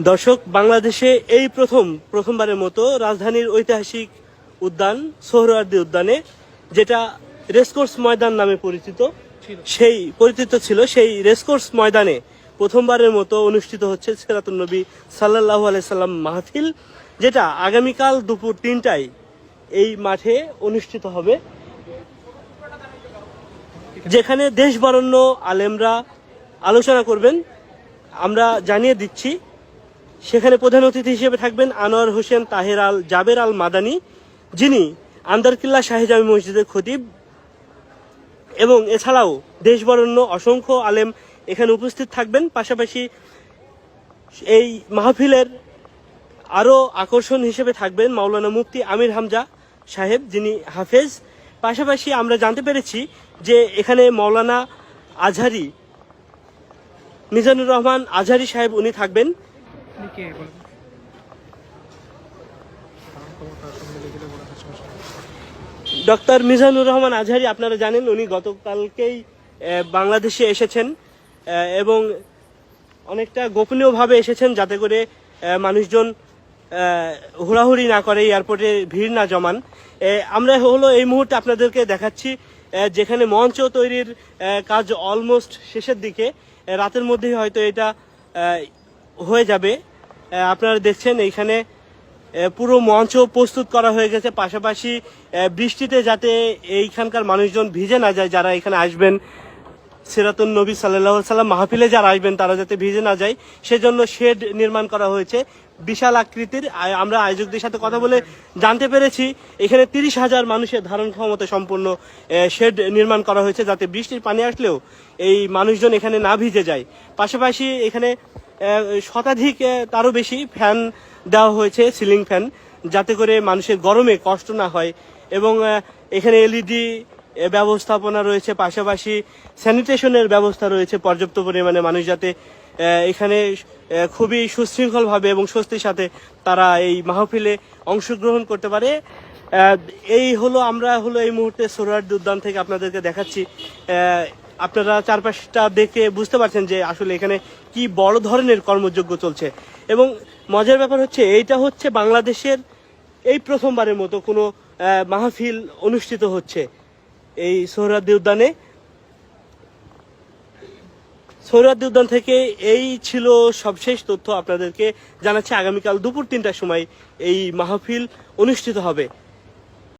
দর্শক বাংলাদেশে এই প্রথম প্রথমবারের মতো রাজধানীর ঐতিহাসিক উদ্যান সোহরাওয়ার্দী উদ্যানে যেটা রেসকোর্স ময়দান নামে পরিচিত সেই পরিচিত ছিল সেই রেসকোর্স ময়দানে প্রথমবারের মতো অনুষ্ঠিত হচ্ছে সিরাতুল নবী সাল্লাহ আলাইসাল্লাম মাহফিল যেটা আগামীকাল দুপুর তিনটায় এই মাঠে অনুষ্ঠিত হবে। যেখানে দেশ বরণ্য আলেমরা আলোচনা করবেন। আমরা জানিয়ে দিচ্ছি সেখানে প্রধান অতিথি হিসেবে থাকবেন আনোয়ার হোসেন তাহের আল জাবের আল মাদানি, যিনি আন্দারকিল্লা শাহেজামি মসজিদের খতিব এবং এছাড়াও দেশবরণ্য অসংখ্য আলেম এখানে উপস্থিত থাকবেন। পাশাপাশি এই মাহফিলের আরও আকর্ষণ হিসেবে থাকবেন মাওলানা মুফতি আমির হামজা সাহেব, যিনি হাফেজ। পাশাপাশি আমরা জানতে পেরেছি যে এখানে মাওলানা আজহারি, মিজানুর রহমান আজহারি সাহেব উনি থাকবেন। আপনি কে বলেন। ডক্টর মিজানুর রহমান আজহারি, আপনারা জানেন উনি গতকালকেই বাংলাদেশে এসেছেন এবং অনেকটা গোপনীয়ভাবে এসেছেন যাতে করে মানুষজন হুড়াহুড়ি না করে এয়ারপোর্টে ভিড় না জমান আমরা হলো এই মুহূর্তে আপনাদেরকে দেখাচ্ছি যেখানে মঞ্চ তৈরির কাজ অলমোস্ট শেষের দিকে রাতের মধ্যেই হয়তো এটা হয়ে যাবে। আপনারা দেখছেন এইখানে পুরো মঞ্চ প্রস্তুত করা হয়ে গেছে। পাশাপাশি বৃষ্টিতে যাতে এইখানকার মানুষজন ভিজে না যায়, যারা এখানে আসবেন, সিরাতুন নবী সাল্লাহ সাল্লাম মাহফিলে যারা আসবেন, তারা যাতে ভিজে না যায়। সেজন্য শেড নির্মাণ করা হয়েছে। বিশাল আকৃতির আমরা আয়োজকদের সাথে কথা বলে জানতে পেরেছি। এখানে তিরিশ হাজার মানুষের ধারণ ক্ষমতা সম্পন্ন শেড নির্মাণ করা হয়েছে, যাতে বৃষ্টির পানি আসলেও এই মানুষজন এখানে না ভিজে যায়। পাশাপাশি এখানে শতাধিক তারও বেশি ফ্যান দেওয়া হয়েছে, সিলিং ফ্যান, যাতে করে মানুষের গরমে কষ্ট না হয়। এবং এখানে এলইডি ব্যবস্থাপনা রয়েছে, পাশাপাশি স্যানিটেশনের ব্যবস্থা রয়েছে পর্যাপ্ত পরিমাণে মানুষ যাতে এখানে খুবই সুশৃঙ্খলভাবে এবং স্বস্তির সাথে তারা এই মাহফিলে অংশগ্রহণ করতে পারে। এই হলো, আমরা হলো এই মুহূর্তে সোহরাওয়ার্দী উদ্যান থেকে আপনাদেরকে দেখাচ্ছি। আপনারা চারপাশটা দেখে বুঝতে পারছেন যে আসলে এখানে কি বড় ধরনের কর্মযজ্ঞ চলছে। এবং মজার ব্যাপার হচ্ছে, এইটা হচ্ছে বাংলাদেশের এই প্রথমবারের মতো কোনো মাহফিল অনুষ্ঠিত হচ্ছে। এই সোহরাদ্দি উদ্যানে। সোহরাদ্দি উদ্যান থেকে এই ছিল সবশেষ তথ্য আপনাদেরকে জানাচ্ছি। আগামীকাল দুপুর তিনটার সময় এই মাহফিল অনুষ্ঠিত হবে।